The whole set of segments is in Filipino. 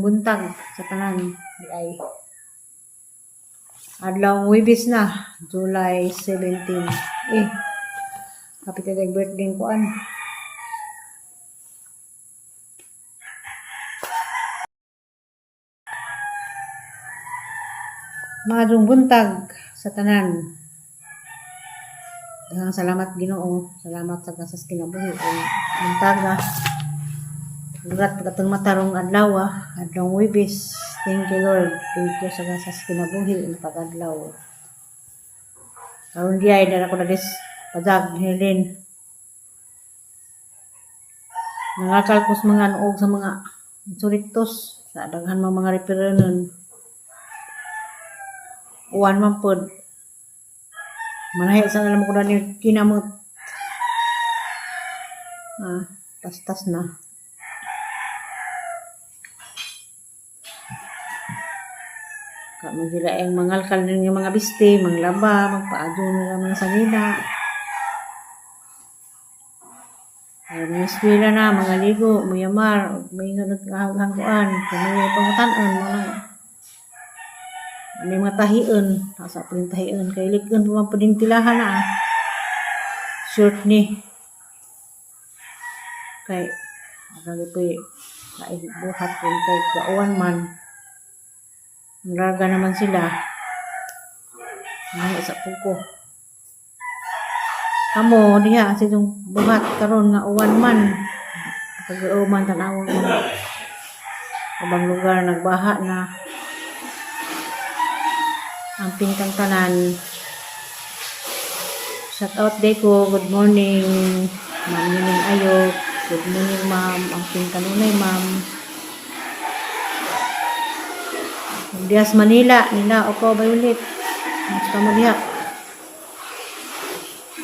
buntag sa tanan ay adlaw Wibis na July 17 eh happy kay birthday ko an Maadong buntag sa tanan. Daghang salamat Ginoo. Salamat sa kasas kinabuhi. Buntag na. Lugat pagkatong matarong adlaw ah. Adlaw Wibis. Thank you Lord. Thank you sa kasas kinabuhi. Ang pag-adlaw. Karon di ay dara ko na dis pajag Helen. Nangatal ko sa mga anuog sa mga insurictos. Sa daghan mga mga reparanon. Uwan man pod. Manahi sa alam ko na kinamot. Ah, tas-tas na. Kamo sila ang mangalkal din yung mga biste, manglaba, magpaadyo na lang mga sanina. Ay, mga eskwela na, mga ligo, mayamar, may ganot kahangkuan, may pangutanan, mga may mga tahion, nasa pa rin tahion, kay likon pa pa din tilahan na. Short ni. Kay, agad po kay buhat po kay kauan man. Raga naman sila. May sa puko. Kamo, diha, sa itong buhat karon nga uwan man. Pag-uman tanawang mga ibang lugar nagbaha na ang pintang tanan. Shout out day ko. Good morning. Ma'am Nining Ayok. Good morning, ma'am. Ang pintang nunay, ma'am. Dias Manila. Nila, ako, Violet. Mas ka mo diha.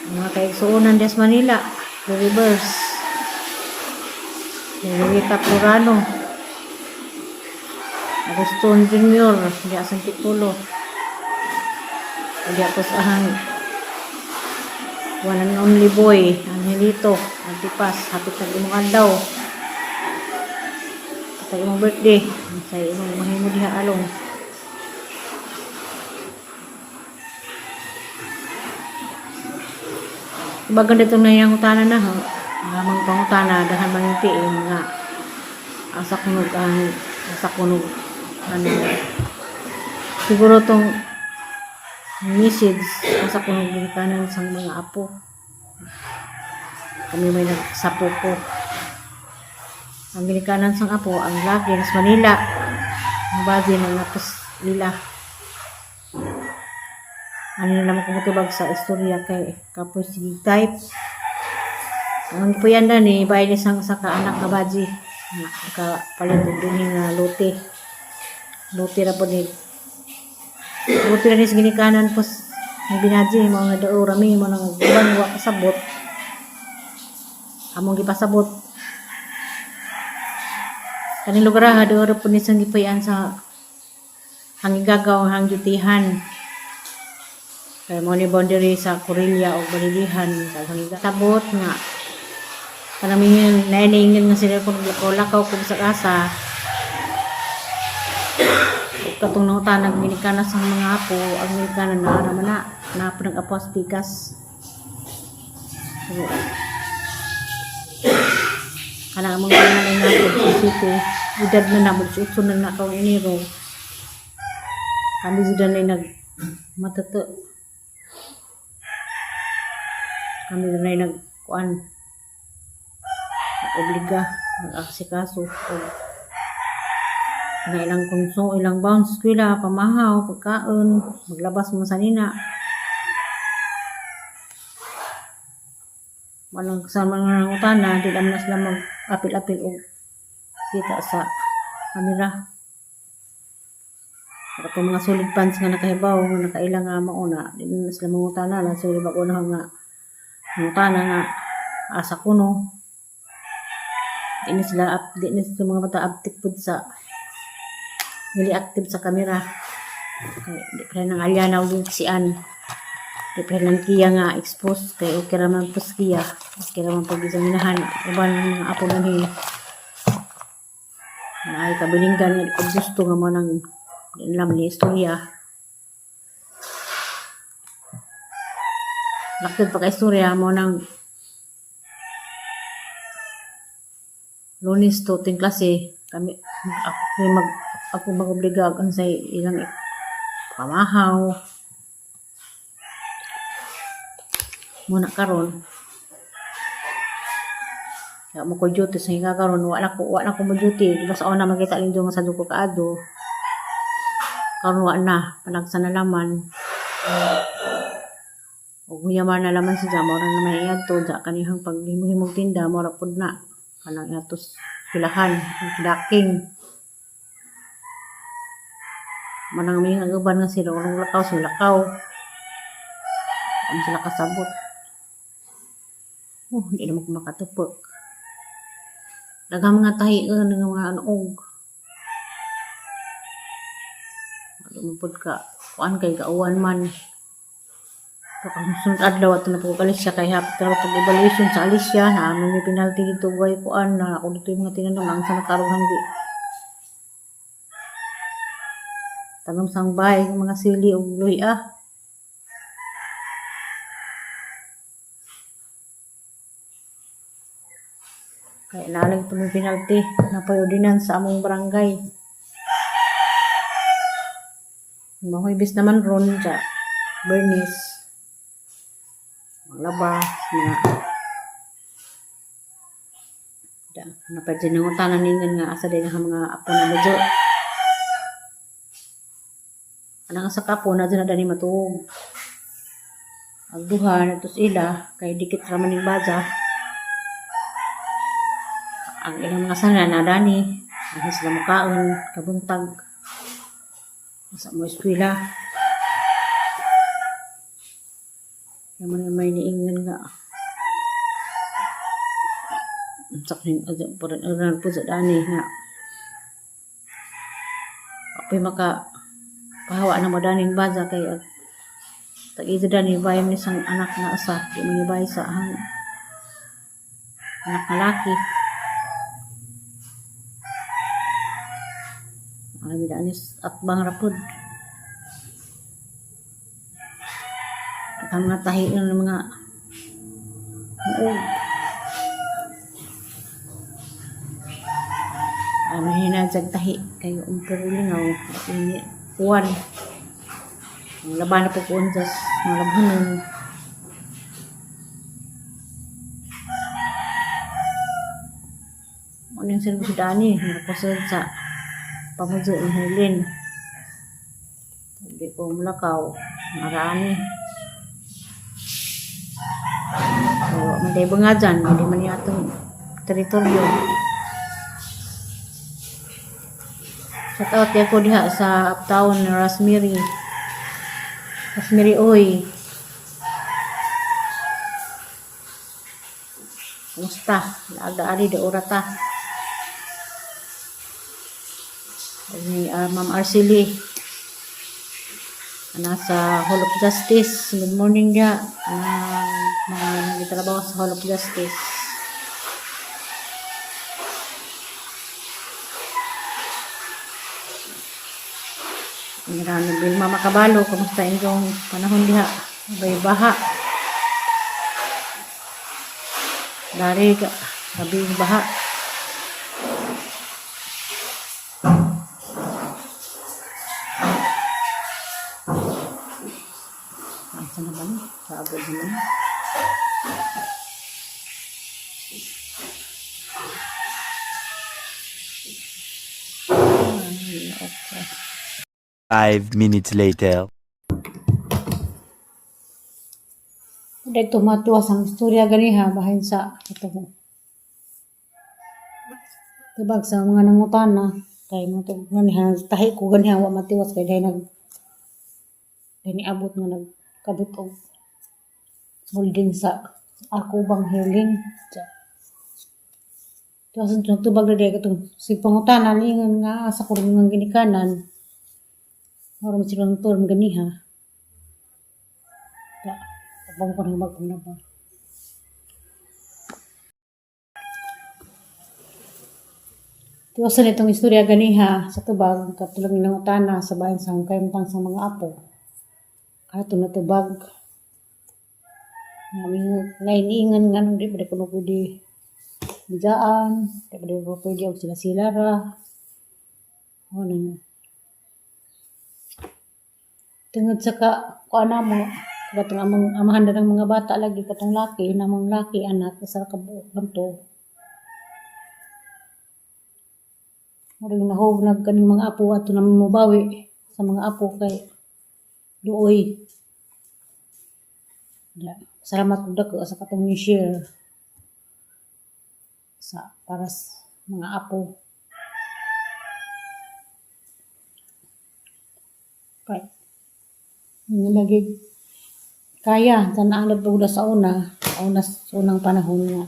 Mga kaigsuunan Dias Manila. The Reverse. Rita Plurano. Aguston Junior. Diya sa Titulo. Hindi ako sa ahang one and only boy, Angelito, Antipas, hapit na imong adlaw. Sa imong birthday, sa imong mahimo diha along. Bagan dito na yung utana na ha. Ngamang pangutana, dahan man yung tiim nga. Asa kunog ang, asa kunog, ano, siguro tong message sa kunog kanan sang mga apo. Kami may nagsapo po. Ang ginikanan sang apo, ang lagi sa Manila. Ang body ng napos nila. Ano nila makumutubag sa istorya kay kapoy sige type. Ang puyan na ni bayan ni sang sa kaanak ka baji. Naka palit din nga lote. Lote ra po ni Buti na rin sa ginikanan po ang binaji mga dao rami nang guban wa kasabot. Among gipasabot. Kaning lugar ha do po ni sang gipayan sa hang igagaw hang jutihan. Kaya mo ni boundary sa Corelia o Balilihan sa hang igabot nga. Kanamingin nainingin nga sila kung lakaw kung sa kasa katong nautanag minikana sa mga apo. Ang minikana na naman na napo ng apo sa pikas. So, kanang mga mga nga po city edad na na mag-utso na na kong iniro. Kami sila na nag matato kami na nag kuan obliga. Nag-aksikaso o na ilang kunso, ilang bounce kwila, pamahaw, pagkaon, maglabas mo sa nina. Walang sa mga utana, di naman na sila mag-apil-apil o kita sa kamera. Kung mga solid pants nga nakahibaw, nga nakailang nga mauna, di na sila mga utana, lang solid ba una nga mga utana nga asa kuno. Di na sila, up, di na mga bata active po sa really active sa camera. Kaya di pa rin ang alyanaw yung sian. Di pa rin ang kiya nga expose. Kaya okay raman po sa kiya. Okay raman pag isang minahan. Iban ng mga apo ng hin. Na ay kabilinggan gusto nga mo nang alam ni istorya. Laktod pa ka istorya mo nang lunes to ting klase. Kami ako mag ako mag-obliga ang sa ilang pamahaw. Muna karon. Kaya mo ko duty sa higa karon. Wala ko wala ko mo duty. Basta ako na makita lang yung sa duko kaado karon wa na panagsa na laman ug yaman na laman siya mo na may iadto ja kanihang paghimo-himog tinda. Mo ra na. Kanang atos pilahan daking manang may agaban nga sila. Walang lakaw sila lakaw. Ang sila kasabot. Oh hindi naman ko makatupok daghang mga tahi uh, ng mga anog ano mo pod ka? Kuan kay kauwan man sunod adlaw at na po siya kay hapit na pag evaluation sa Alicia na ano may penalty dito way kuan na ako dito yung mga tinanong ang sa nakarong hanggi tanong sang ng mga sili o luy ah. Kaya nalang ito may penalty na payodinan sa among barangay. Mahuibis naman ron sa Bernice maglaba mga da napadyan ng utanan ningan nga asa din ang mga apo na medyo anang sa kapo na dyan na dani matuog. Ang duha na tos ila kay dikit raman ng baza ang ilang mga sana na dani ang sila mukaon kabuntag. Sa mo eskwela Naman na may niingan nga. Ang sakin, parang aran po sa dani nga. Apoy maka pahawa na mo daning baza kay ag tag-ito dani bayan ni sang anak na asa. Di mo nibay sa hang anak na laki. Marami danis at bang rapod. Ang mga tahi ng mga muog. Ano hinadjag tahi kayo umpero lingaw ini kuwan. Ang laban na po kuwan sa mga labanan. Ano yung service dani? Nakasod sa pamudyo ng hulin. Hindi ko mulakaw. Marami. So, may nga dyan, hindi man yatong teritoryo. Shout out kaya ko diha sa uptown Rosemary. Rosemary Oy. Kumusta? Laga-ali da orata. Ni uh, Ma'am Arcely nasa Hall of Justice. Good morning niya. Uh, mga nagtatrabaho sa Hall of Justice. Marami din Mama Kabalo. Kamusta inyong panahon diha? Bay baha. Dari ka. Gabi baha. Okay. Five minutes later. Dito matuwas ang istorya ganiha bahin sa ito mo. Tibag sa mga nangutana kay mo to ganiha tahi ko ganiha wa matiwas kay dahil nag dahil niabot nga nagkabot og holding sa ako bang healing sa Tuwas ang tubag na dahil katong sig pangutanan ingon nga sa kurang nga ginikanan Orang silang turun ganiha. Tak, abang ko nang bagong naba. Tiwasan itong istorya ganiha sa tubag, katulog ng utana sa bayan sa kayamtang sa mga apo. Kato na tubag. Namin nainiingan nga nung di pa ko na pwede bidaan, di pa ko pwede og sila sila ra. O na Tungod sa ka, kuana mo, katong amang amahan na ng mga bata lagi katong laki, namang laki anak, isa ka kanto. Maring nahog kaning mga apo ato na mubawi sa mga apo kay duoy. Ya, salamat pud dako sa katong ni-share sa para sa mga apo. Kay lagi kaya sa naalad po sa una, sa una sa unang panahon nga.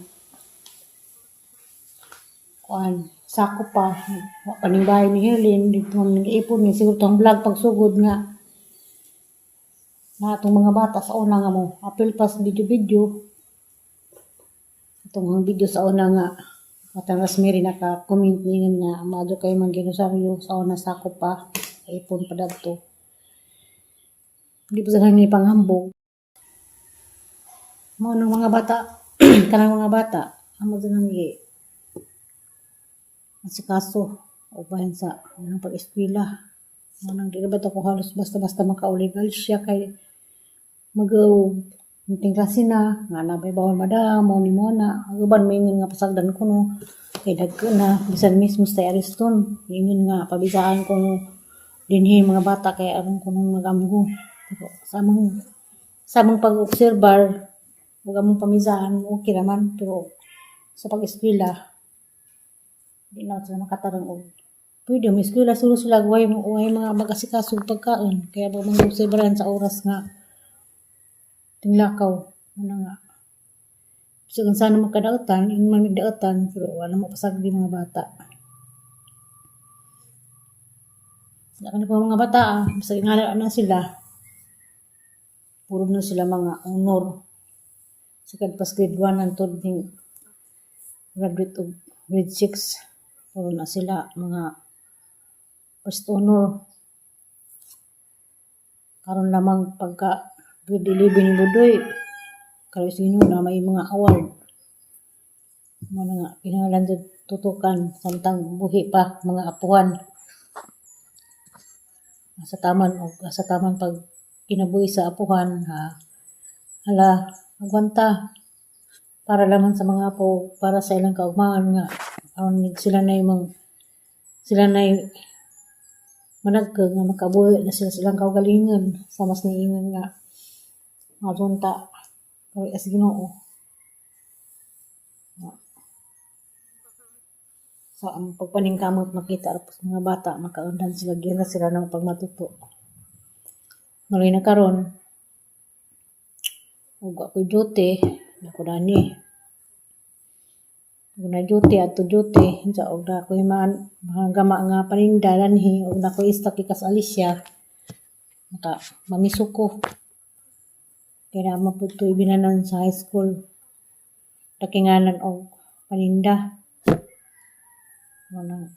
Kuan, sako pa, wa pa ning bahay ni Helen, dito man nag-ipon ni siguro tong vlog pagsugod nga na itong mga bata sa una nga mo, apil pas video-video. Itong mga video sa una nga, Matang Rosemary naka-comment niya nga, maado kayo man ginusaryo sa una sako pa, ipon pa dagto. Hindi pa sila ni panghambog. Mo ng mga bata, kanang mga bata, amo din ang gi. Asikaso, o bayan sa unang pag-eskwela. Mo nang di ba ko halos basta-basta makauligal siya kay magaw Minting klase na, nga na may bawal madam, mo ni mo na. Ang uban may ingin nga pasagdan ko no. Kay dagko na, bisan mismo sa ariston. Ingin nga, pabisaan ko no. Dinhi mga bata kay aron ko nung magamgo. Pero sa among sa among pag-observar, huwag among pamisahan, okay naman. Pero sa pag-eskwela, di na sila makatarang og pwede mo eskwela sila sila way mga mag-asikaso pagkaon kaya ba mga obserbahan sa oras nga tinglakaw ano nga so kung sana magkadautan in man migdautan pero wala mo pasagdi mga bata Saka na po mga bata, ah, basta ingala na sila. Puro na sila mga honor. Sa pas grade 1 ang tod ng graduate of grade 6. Puro na sila mga first honor. Karon lamang pagka grade 11 ni Budoy, kalau sino na may mga award. Mga nga, kinahanglan jud tutukan samtang buhi pa mga apuhan. Sa taman o sa taman pag kinabuhi sa apuhan ha? Hala agwanta para lamang sa mga apo para sa ilang kaugmahan nga. Aron sila na yung sila na managkag nga makabuhi na sila silang kaugalingan sa mas niingan nga magunta kay as Ginoo sa ang pagpaningkamot makita tapos mga bata makaundan sila gira sila ng pagmatuto. Maloy na karon. Ug ako duty. Ako dani. Ug na duty ato duty. Sa og na ko man gama nga paninda danhi ug na ko istak ikas Alicia. Maka mamisuko kaya na maputo ibinanan sa high school takinganan og paninda Walang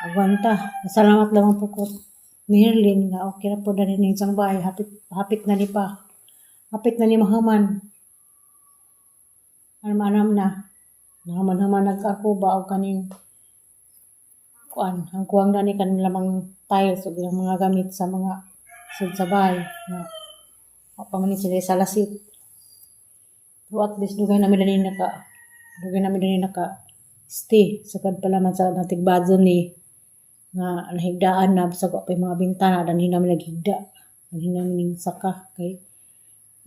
agwanta. Salamat lang po ko ni Herlin nga okay na po na rin isang bahay. Hapit, hapit na ni pa. Hapit na ni Mahaman. Anam-anam na. Nahaman-haman nag-ako ba o kanin kuan ang kuwang na ni kanin lamang tiles o mga gamit sa mga sud sa bahay na pamanin sila sa lasit. Pero at least dugay namin na naka dugay namin na naka stay sakad pala man sa natigbadzo ni nga nahigdaan na sa pa mga bintana dan namin naghigda. Dan namin saka kay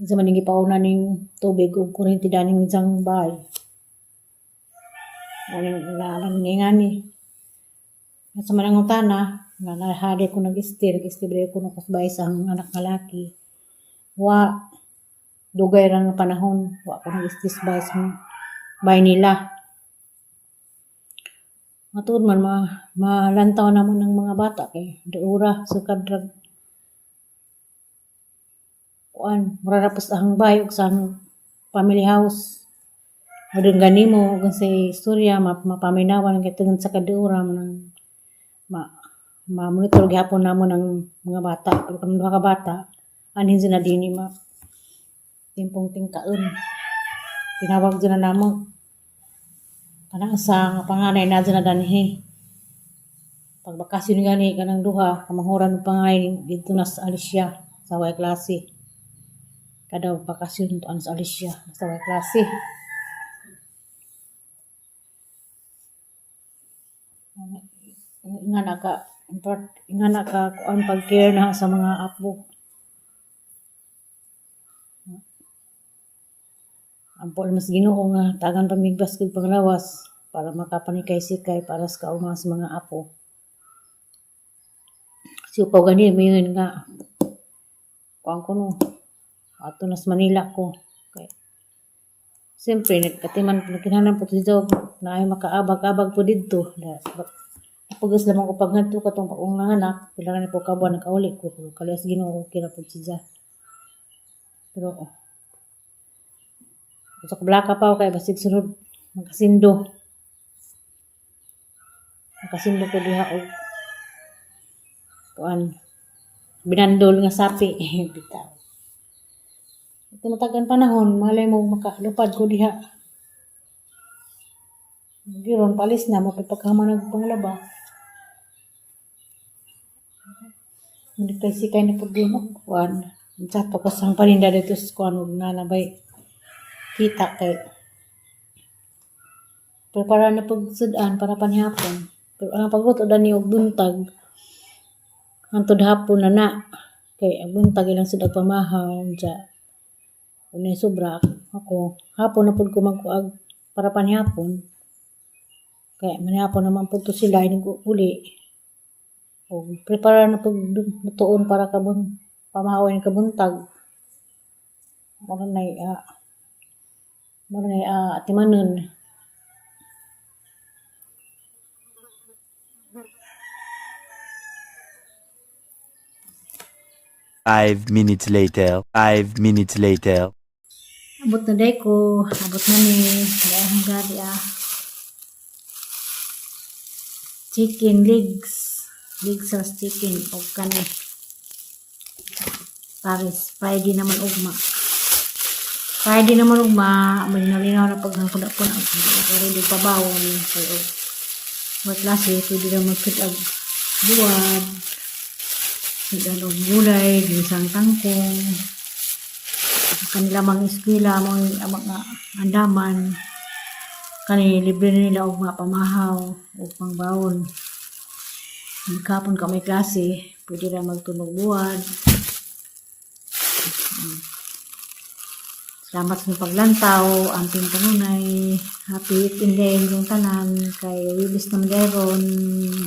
sa man gipauna ning tubig ug kuryente daning isang bahay. Ano lalang ni ngani sa manang utana nga nahali ko nag-stay nag-stay ko na kasbay sa anak nga laki wa dugay ra nga panahon. Wa ko nag-stay sa bahay nila. Matud man ma malantaw namon ng mga bata kay duura sa kadrag kuan murarapos ang bahay ug sa family house. Madung gani mo kung sa istorya map mapaminawan kay tungod sa kadura mo ng ma ma-monitor gyapon namo ng mga bata pero kung ka bata anhin sila dinhi ma. Timpong tingkaon. Tinawag dyan na namo. Kanang sa nga panganay na dyan na danhi pag gani kanang duha kamahuran ng panganay dito na sa Alicia sa way klase. Kada bakasyon to sa Alicia sa way klase. Nga naka import nga naka kuan pag care na sa mga apo Ampol mas ginoo nga tagan pamigbas kag panglawas para makapanikay-sikay para sa kauma sa mga apo. Si upaw gani mayon nga kuan ko no ato nas Manila ko kay Siyempre, nagkatiman po, kinahanglan po dito, na ay makaabag-abag po dito. Napagas lamang ko pag ngadto katong paong nanganak, kailangan po kabuan nakauli ko. Kalas ginoo, na po siya. Pero, oh. Sa kablaka pa ako kay basig sunod, magkasindo. Magkasindo ko diha og kuan binandol nga sapi. Bitaw. Ito matagan panahon, malay mo makalupad ko diha. Giron, palis na, mapipagkama ng panglaba. Hindi kay sikay na problema. Kuan, sa pagkasang paninda dito sa kuan, huwag na nabay. Kita kay prepara na pagsudan para panihapon. Pero ang pagluto dani og buntag hantod hapon na na kay ang buntag ilang sudag pamahaw ja Unay sobra ako hapon na pud ko magkuag para panihapon kaya manihapon naman pud to sila inig uli o prepara na pud lutuon para kabun pamahaw ni kabuntag mo na uh, mo na uh, timanon Five minutes later. Five minutes later. Abot na day ko. Abot na ni. Dahil ang gabi ah. Chicken legs. Legs sa chicken. O kani. Paris. Friday naman ugma. Friday naman ugma. Malinaw na pag nakuda po na. Pero di pa bawon. Pero Wat klase. Pwede na mag-fit ag buwan. Ano, gulay, ginisang tangkong kanila mga eskwela mga mga andaman kani libre nila og mga pamahaw o pangbawon kapon ka may klase pwede ra magtunog buwad. Mm. Salamat sa paglantaw ang pintanunay happy itindayin yung tanan kay Willis Namderon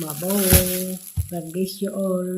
baboy God bless you all.